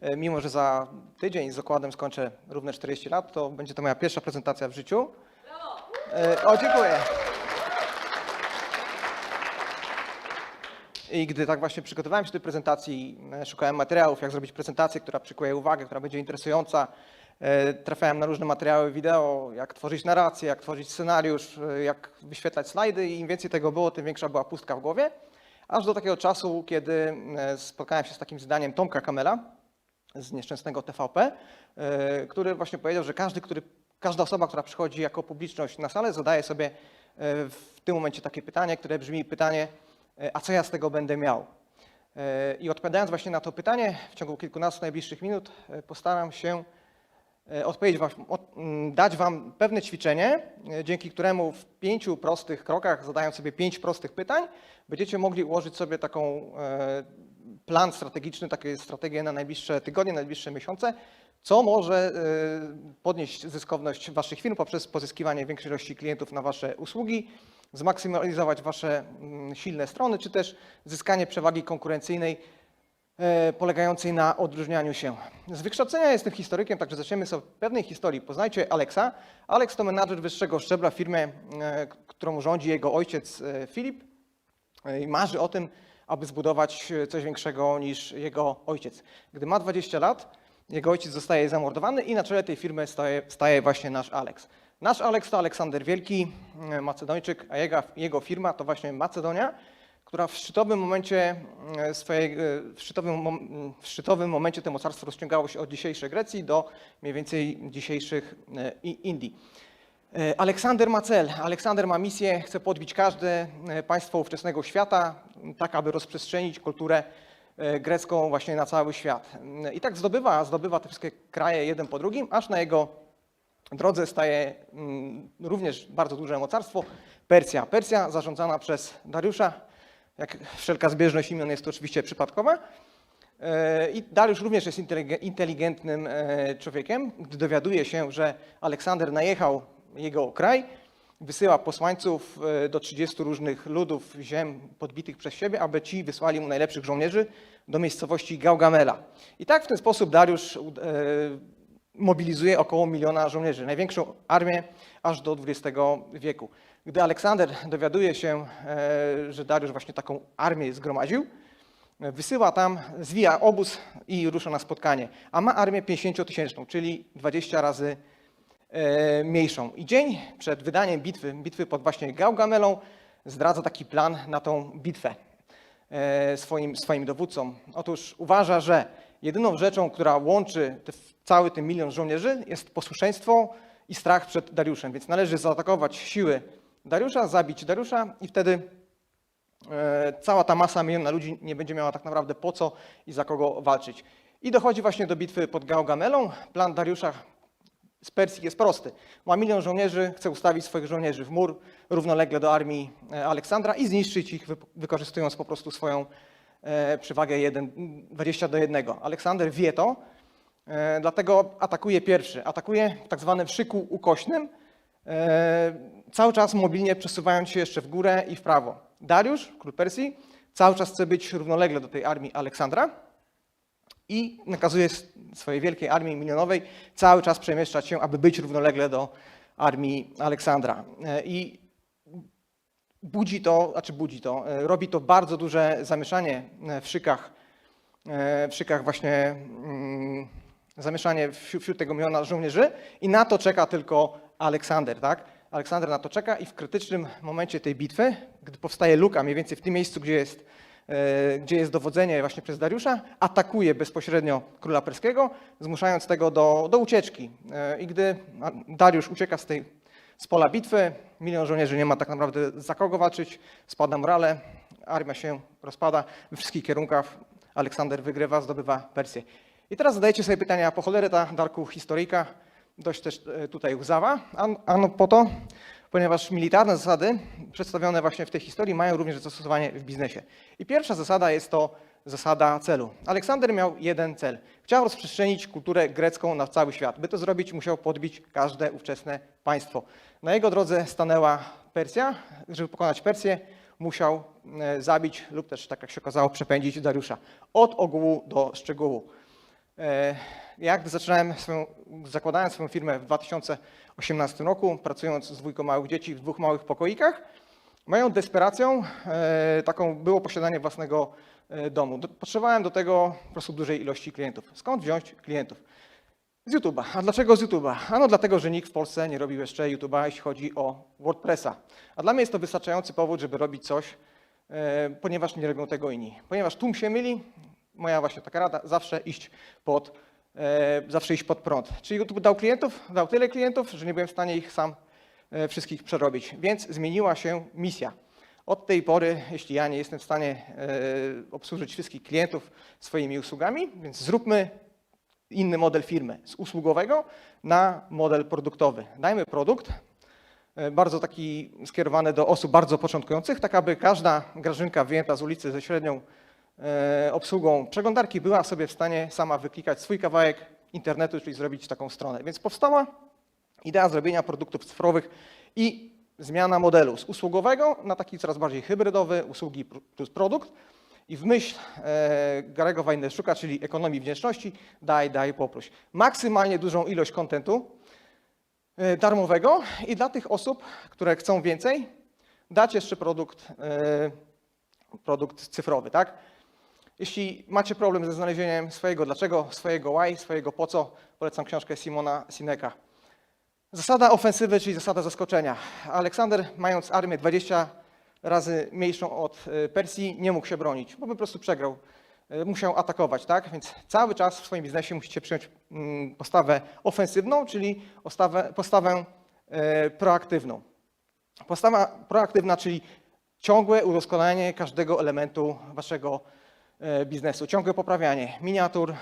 E, Mimo, że za tydzień z okładem skończę równe 40 lat, to będzie to moja pierwsza prezentacja w życiu. E, O, dziękuję. I gdy tak właśnie przygotowałem się do prezentacji, e, szukałem materiałów, jak zrobić prezentację, która przykuje uwagę, która będzie interesująca. Trafiałem na różne materiały wideo, jak tworzyć narrację, jak tworzyć scenariusz, jak wyświetlać slajdy i im więcej tego było, tym większa była pustka w głowie. Aż do takiego czasu, kiedy spotkałem się z takim zdaniem Tomka Kamela z nieszczęsnego TVP, e, który właśnie powiedział, że każdy, który, każda osoba, która przychodzi jako publiczność na salę, zadaje sobie e, w tym momencie takie pytanie, które brzmi pytanie, e, a co ja z tego będę miał? I odpowiadając właśnie na to pytanie, w ciągu kilkunastu najbliższych minut postaram się odpowiedzieć wam, dać Wam pewne ćwiczenie, dzięki któremu w pięciu prostych krokach, zadając sobie pięć prostych pytań, będziecie mogli ułożyć sobie taką plan strategiczny, takie strategie na najbliższe tygodnie, najbliższe miesiące, co może e, podnieść zyskowność Waszych firm poprzez pozyskiwanie większej ilości klientów na Wasze usługi, zmaksymalizować Wasze mm, silne strony, czy też zyskanie przewagi konkurencyjnej e, polegającej na odróżnianiu się. Z wykształcenia jestem historykiem, także zaczniemy sobie od pewnej historii. Poznajcie Alexa. Alex to menadżer wyższego szczebla w firmie, e, którą rządzi jego ojciec Filip i marzy o tym, aby zbudować e, coś większego niż jego ojciec. Gdy ma 20 lat, jego ojciec zostaje zamordowany i na czele tej firmy staje, staje właśnie nasz Alex. Nasz Alex to Aleksander Wielki, e, Macedończyk, a jego, jego firma to właśnie Macedonia, która w szczytowym momencie e, swojej, w szczytowym, w szczytowym momencie to mocarstwo rozciągało się od dzisiejszej Grecji do mniej więcej dzisiejszych Indii. E, Aleksander ma cel. Aleksander ma misję, chce podbić każde e, państwo ówczesnego świata, tak aby rozprzestrzenić kulturę e, grecką właśnie na cały świat. I tak zdobywa, zdobywa te wszystkie kraje jeden po drugim, aż na jego drodze staje mm, również bardzo duże mocarstwo Persja. Persja zarządzana przez Dariusza, jak wszelka zbieżność imion jest to oczywiście przypadkowa. I Dariusz również jest inteligen- inteligentnym człowiekiem. Gdy dowiaduje się, że Aleksander najechał jego kraj, wysyła posłańców e, do 30 różnych ludów ziem podbitych przez siebie, aby ci wysłali mu najlepszych żołnierzy do miejscowości Gaugamela. I tak w ten sposób Dariusz e, mobilizuje około miliona żołnierzy, największą armię aż do XX wieku. Gdy Aleksander dowiaduje się, e, że Dariusz właśnie taką armię zgromadził, wysyła tam, zwija obóz i rusza na spotkanie. A ma armię 50-tysięczną, czyli 20 razy mniejszą. I dzień przed wydaniem bitwy, bitwy pod właśnie Gaugamelą, zdradza taki plan na tą bitwę e, swoim, swoim dowódcom. Otóż uważa, że jedyną rzeczą, która łączy te, cały ten milion żołnierzy jest posłuszeństwo i strach przed Dariuszem. Więc należy zaatakować siły Dariusza, zabić Dariusza i wtedy e, cała ta masa miliona ludzi nie będzie miała tak naprawdę po co i za kogo walczyć. I dochodzi właśnie do bitwy pod Gaugamelą. Plan Dariusza z Persji jest prosty. Ma milion żołnierzy, chce ustawić swoich żołnierzy w mur równolegle do armii e, Aleksandra i zniszczyć ich, wy- wykorzystując po prostu swoją e, przewagę 1, 20 do 1. Aleksander wie to, e, dlatego atakuje pierwszy. Atakuje w tak zwanym szyku ukośnym, cały czas mobilnie przesuwając się jeszcze w górę i w prawo. Dariusz, król Persji, cały czas chce być równolegle do tej armii Aleksandra, i nakazuje swojej wielkiej armii milionowej cały czas przemieszczać się, aby być równolegle do armii Aleksandra. E, I budzi to, znaczy budzi to, e, robi to bardzo duże zamieszanie e, w szykach, w szykach właśnie mm, zamieszanie wśród, tego miliona żołnierzy i na to czeka tylko Aleksander, tak? Aleksander na to czeka i w krytycznym momencie tej bitwy, gdy powstaje luka mniej więcej w tym miejscu, gdzie jest, gdzie jest dowodzenie właśnie przez Dariusza, atakuje bezpośrednio króla perskiego, zmuszając tego do, do ucieczki. E, I gdy Dariusz ucieka z tej z pola bitwy, milion żołnierzy nie ma tak naprawdę za kogo walczyć, spada morale, armia się rozpada we wszystkich kierunkach, Aleksander wygrywa, zdobywa Persję. I teraz zadajecie sobie pytania, po cholerę ta Darku historyjka dość też e, tutaj łzawa, ano po to, ponieważ militarne zasady przedstawione właśnie w tej historii mają również zastosowanie w biznesie. I pierwsza zasada jest to zasada celu. Aleksander miał jeden cel. Chciał rozprzestrzenić kulturę grecką na cały świat. By to zrobić, musiał podbić każde ówczesne państwo. Na jego drodze stanęła Persja. Żeby pokonać Persję, musiał e, zabić lub też, tak jak się okazało, przepędzić Dariusza. Od ogółu do szczegółu. E, Ja gdy zaczynałem swoją, zakładałem swoją firmę w 2018 roku, pracując z dwójką małych dzieci w dwóch małych pokoikach, moją desperacją e, taką było posiadanie własnego e, domu. Do- Potrzebowałem do tego po prostu dużej ilości klientów. Skąd wziąć klientów? Z YouTube'a. A dlaczego z YouTube'a? Ano dlatego, że nikt w Polsce nie robił jeszcze YouTube'a, jeśli chodzi o WordPressa. A dla mnie jest to wystarczający powód, żeby robić coś, ponieważ nie robią tego inni. Ponieważ tłum się myli, moja właśnie taka rada, zawsze iść pod, e, zawsze iść pod prąd. Czy YouTube dał klientów? Dał tyle klientów, że nie byłem w stanie ich sam e, wszystkich przerobić. Więc zmieniła się misja. Od tej pory, jeśli ja nie jestem w stanie e, obsłużyć wszystkich klientów swoimi usługami, więc zróbmy inny model firmy z usługowego na model produktowy. Dajmy produkt, e, bardzo taki skierowany do osób bardzo początkujących, tak aby każda grażynka wyjęta z ulicy ze średnią obsługą przeglądarki była sobie w stanie sama wyklikać swój kawałek internetu, czyli zrobić taką stronę. Więc powstała idea zrobienia produktów cyfrowych i zmiana modelu z usługowego na taki coraz bardziej hybrydowy, usługi plus produkt. I w myśl e, Garego Wajnerszuka, czyli ekonomii wdzięczności, daj, daj, poproś. Maksymalnie dużą ilość kontentu e, darmowego i dla tych osób, które chcą więcej, dać jeszcze produkt, e, produkt cyfrowy, tak? Jeśli macie problem ze znalezieniem swojego dlaczego, swojego why, swojego po co, polecam książkę Simona Sineka. Zasada ofensywy, czyli zasada zaskoczenia. Aleksander, mając armię 20 razy mniejszą od e, Persji, nie mógł się bronić, bo po prostu przegrał. E, Musiał atakować, tak? Więc cały czas w swoim biznesie musicie przyjąć mm, postawę ofensywną, czyli postawę, postawę e, proaktywną. Postawa proaktywna, czyli ciągłe udoskonalenie każdego elementu waszego e, biznesu, ciągłe poprawianie miniatur, e,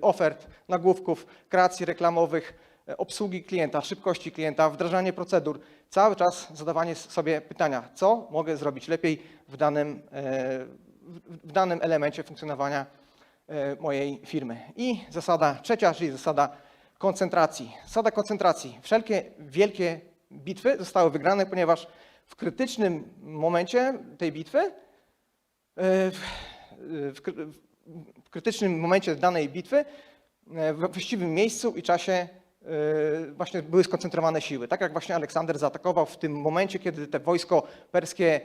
ofert, nagłówków, kreacji reklamowych, e, obsługi klienta, szybkości klienta, wdrażanie procedur, cały czas zadawanie sobie pytania, co mogę zrobić lepiej w danym, e, w- danym elemencie funkcjonowania e, mojej firmy. I zasada trzecia, czyli zasada koncentracji. Zasada koncentracji. Wszelkie wielkie bitwy zostały wygrane, ponieważ w krytycznym momencie tej bitwy, e, w, w, kry- w krytycznym momencie danej bitwy, e, we właściwym miejscu i czasie e, właśnie były skoncentrowane siły. Tak jak właśnie Aleksander zaatakował w tym momencie, kiedy te wojsko perskie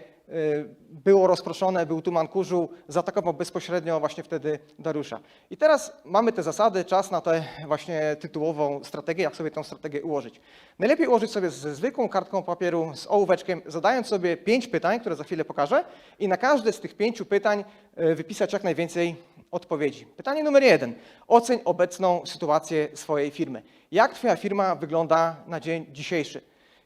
było rozproszone, był tuman kurzu, zaatakował bezpośrednio właśnie wtedy Dariusza. I teraz mamy te zasady, czas na tę właśnie tytułową strategię, jak sobie tę strategię ułożyć. Najlepiej ułożyć sobie ze zwykłą kartką papieru, z ołóweczkiem, zadając sobie pięć pytań, które za chwilę pokażę i na każde z tych pięciu pytań e, wypisać jak najwięcej odpowiedzi. Pytanie numer jeden. Oceń obecną sytuację swojej firmy. Jak Twoja firma wygląda na dzień dzisiejszy?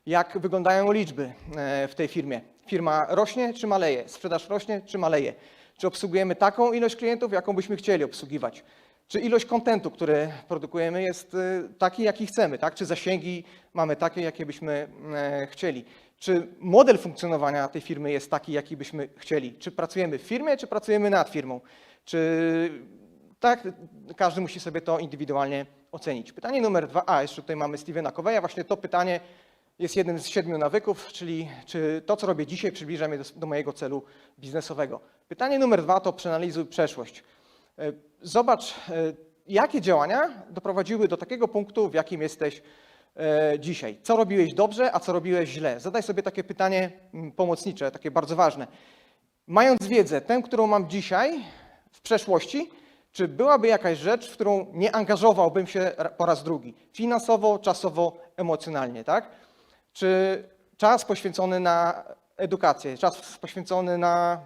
Jak wyglądają liczby e, w tej firmie? Firma rośnie czy maleje? Sprzedaż rośnie czy maleje? Czy obsługujemy taką ilość klientów, jaką byśmy chcieli obsługiwać? Czy ilość kontentu, który produkujemy, jest y, taki, jaki chcemy? Tak? Czy zasięgi mamy takie, jakie byśmy e, chcieli? Czy model funkcjonowania tej firmy jest taki, jaki byśmy chcieli? Czy pracujemy w firmie, czy pracujemy nad firmą? Czy tak, każdy musi sobie to indywidualnie ocenić. Pytanie numer dwa, a jeszcze tutaj mamy Stevena Coveya, właśnie to pytanie jest jednym z siedmiu nawyków, czyli czy to, co robię dzisiaj, przybliża mnie do, do mojego celu biznesowego. Pytanie numer dwa to przeanalizuj przeszłość. E, Zobacz, e, jakie działania doprowadziły do takiego punktu, w jakim jesteś e, dzisiaj. Co robiłeś dobrze, a co robiłeś źle? Zadaj sobie takie pytanie mm, pomocnicze, takie bardzo ważne. Mając wiedzę, tę, którą mam dzisiaj, w przeszłości, czy byłaby jakaś rzecz, w którą nie angażowałbym się po raz drugi? Finansowo, czasowo, emocjonalnie, tak? Czy czas poświęcony na edukację, czas poświęcony na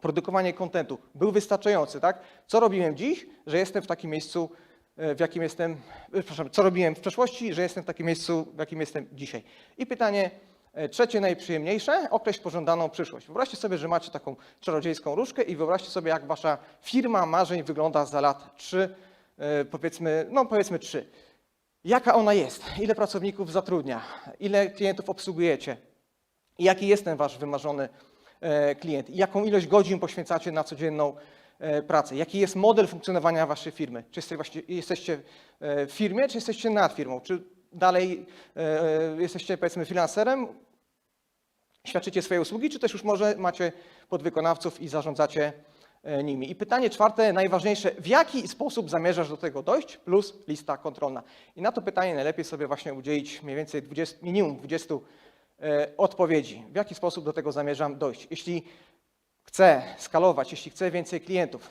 produkowanie kontentu był wystarczający, tak? Co robiłem dziś, że jestem w takim miejscu, e, w jakim jestem, e, przepraszam, co robiłem w przeszłości, że jestem w takim miejscu, w jakim jestem dzisiaj. I pytanie e, trzecie, najprzyjemniejsze, określ pożądaną przyszłość. Wyobraźcie sobie, że macie taką czarodziejską różkę i wyobraźcie sobie, jak wasza firma marzeń wygląda za lat trzy, e, powiedzmy, no powiedzmy trzy. Jaka ona jest? Ile pracowników zatrudnia? Ile klientów obsługujecie? Jaki jest ten wasz wymarzony e, klient? Jaką ilość godzin poświęcacie na codzienną e, pracę? Jaki jest model funkcjonowania waszej firmy? Czy jesteście, e, w firmie, czy jesteście nad firmą? Czy dalej jesteście, powiedzmy, freelancerem, świadczycie swoje usługi, czy też już może macie podwykonawców i zarządzacie nimi. I pytanie czwarte, najważniejsze, w jaki sposób zamierzasz do tego dojść, plus lista kontrolna. I na to pytanie najlepiej sobie właśnie udzielić mniej więcej 20, minimum 20 e, odpowiedzi. W jaki sposób do tego zamierzam dojść? Jeśli chcę skalować, jeśli chcę więcej klientów,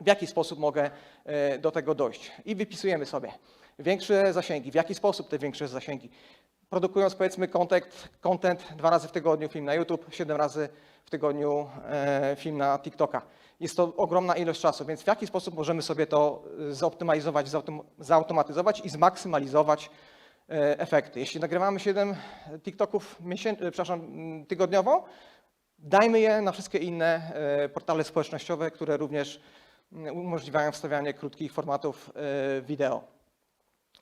w jaki sposób mogę e, do tego dojść? I wypisujemy sobie większe zasięgi. W jaki sposób te większe zasięgi? Produkując powiedzmy content, content dwa razy w tygodniu, film na YouTube, siedem razy w tygodniu e, film na TikToka. Jest to ogromna ilość czasu, więc w jaki sposób możemy sobie to e, zoptymalizować, zautom- zautomatyzować i zmaksymalizować e, efekty? Jeśli nagrywamy 7 TikToków tygodniowo, dajmy je na wszystkie inne portale społecznościowe, które również umożliwiają wstawianie krótkich formatów wideo.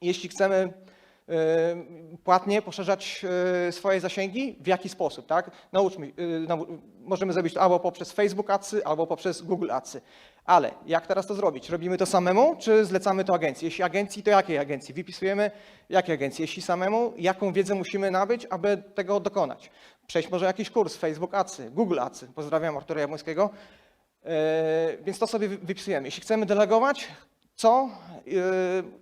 Jeśli chcemy płatnie poszerzać e, swoje zasięgi, w jaki sposób, tak? Nauczmy, nau- możemy zrobić to albo poprzez Facebook Adsy, albo poprzez Google Adsy. Ale jak teraz to zrobić? Robimy to samemu, czy zlecamy to agencji? Jeśli agencji, to jakiej agencji? Wypisujemy jakiej agencji? Jeśli samemu, jaką wiedzę musimy nabyć, aby tego dokonać? Przejść może jakiś kurs, Facebook Adsy, Google Adsy. Pozdrawiam Artura Jabłońskiego. E, Więc to sobie wy- wypisujemy. Jeśli chcemy delegować, co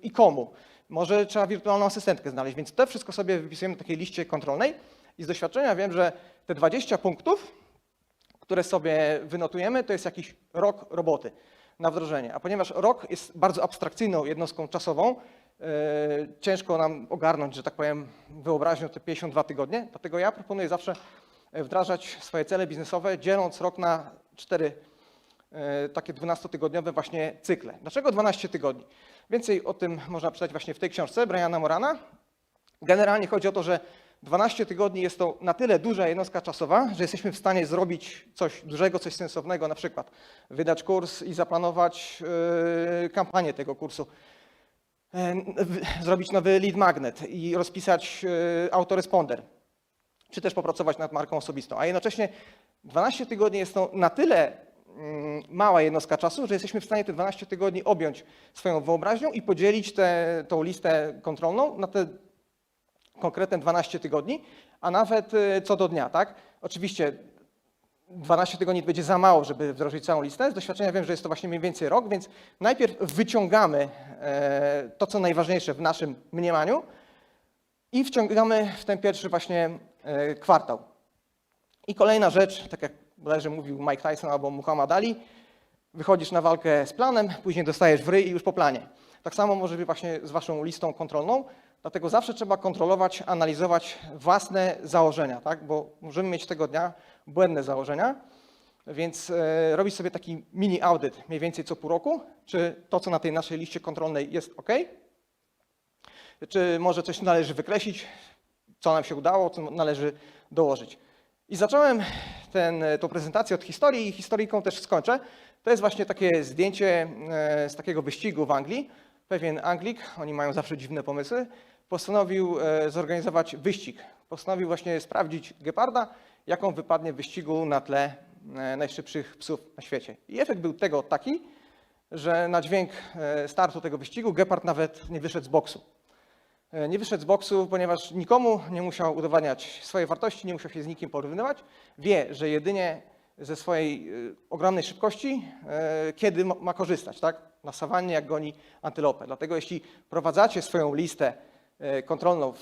i komu? Może trzeba wirtualną asystentkę znaleźć, więc to wszystko sobie wypisujemy w takiej liście kontrolnej i z doświadczenia wiem, że te 20 punktów, które sobie wynotujemy, to jest jakiś rok roboty na wdrożenie. A ponieważ rok jest bardzo abstrakcyjną jednostką czasową, e, ciężko nam ogarnąć, że tak powiem, wyobraźnią te 52 tygodnie, dlatego ja proponuję zawsze e, wdrażać swoje cele biznesowe, dzieląc rok na cztery takie 12-tygodniowe właśnie cykle. Dlaczego 12 tygodni? Więcej o tym można przeczytać właśnie w tej książce Briana Morana. Generalnie chodzi o to, że 12 tygodni jest to na tyle duża jednostka czasowa, że jesteśmy w stanie zrobić coś dużego, coś sensownego, na przykład wydać kurs i zaplanować yy, kampanię tego kursu, e, zrobić nowy lead magnet i rozpisać autoresponder, czy też popracować nad marką osobistą. A jednocześnie 12 tygodni jest to na tyle mała jednostka czasu, że jesteśmy w stanie te 12 tygodni objąć swoją wyobraźnią i podzielić tę listę kontrolną na te konkretne 12 tygodni, a nawet y, co do dnia, tak? Oczywiście 12 tygodni będzie za mało, żeby wdrożyć całą listę. Z doświadczenia wiem, że jest to właśnie mniej więcej rok, więc najpierw wyciągamy e, to, co najważniejsze w naszym mniemaniu i wciągamy w ten pierwszy właśnie e, kwartał. I kolejna rzecz, tak jak bodajże mówił Mike Tyson albo Muhammad Ali, wychodzisz na walkę z planem, później dostajesz w ryj i już po planie. Tak samo może być właśnie z waszą listą kontrolną, dlatego zawsze trzeba kontrolować, analizować własne założenia, tak? bo możemy mieć tego dnia błędne założenia, więc e, robić sobie taki mini audyt mniej więcej co pół roku, czy to, co na tej naszej liście kontrolnej jest ok, czy może coś należy wykreślić, co nam się udało, co należy dołożyć. I zacząłem ten, tą prezentację od historii i historyjką też skończę. To jest właśnie takie zdjęcie e, z takiego wyścigu w Anglii. Pewien Anglik, oni mają zawsze dziwne pomysły, postanowił e, zorganizować wyścig. Postanowił właśnie sprawdzić geparda, jaką wypadnie w wyścigu na tle e, najszybszych psów na świecie. I efekt był tego taki, że na dźwięk e, startu tego wyścigu gepard nawet nie wyszedł z boksu. E, Nie wyszedł z boksu, ponieważ nikomu nie musiał udowadniać swojej wartości, nie musiał się z nikim porównywać. Wie, że jedynie ze swojej e, ogromnej szybkości, e, kiedy ma- korzystać, tak? Na sawannie, jak goni antylopę. Dlatego jeśli prowadzacie swoją listę kontrolną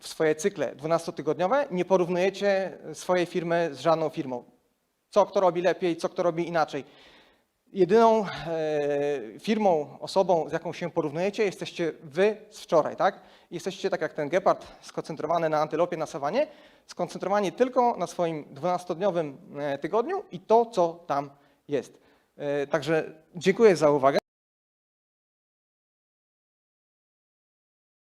w swoje cykle 12-tygodniowe, nie porównujecie swojej firmy z żadną firmą. Co kto robi lepiej, co kto robi inaczej. Jedyną e, firmą, osobą, z jaką się porównujecie, jesteście wy z wczoraj, tak? Jesteście tak jak ten gepard skoncentrowany na antylopie, na sawanie, skoncentrowani tylko na swoim 12-dniowym e, tygodniu i to, co tam jest. E, Także dziękuję za uwagę.